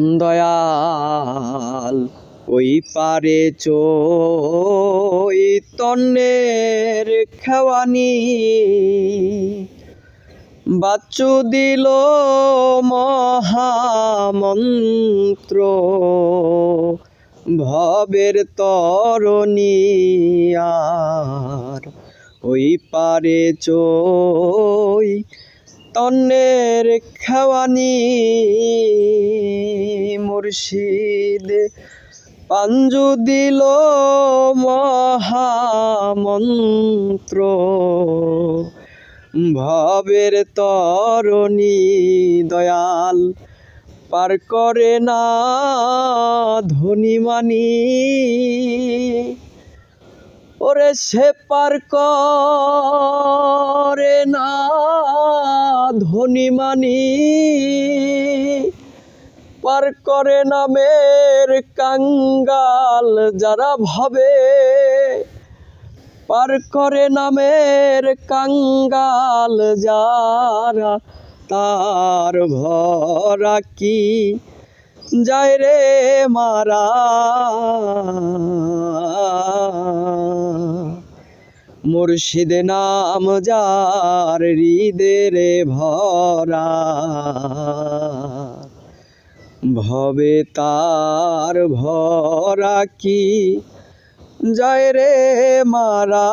দয়াল, ওই পারে চৈতন্যের খেওয়ানি। বাচ্চু দিল মহামন্ত্র, ভবের তরণী আর। ওই পারে চই তন্নের খাওয়ানি। মুর্শিদ। পাঞ্জু দিল মহামন্ত্র। ভবের তরণী দয়াল পার করে না ধনিমানি ওরে সে পার করে না ধনিমানি পার করে নামের কাঙ্গাল যারা ভাবে। পার করে নামের কাঙ্গাল যারা, তার ভরা কি যায় রে মারা? মুর্শিদ নাম যার হৃদের ভরা। ভবে তার ভরা কি? যায় রে মারা।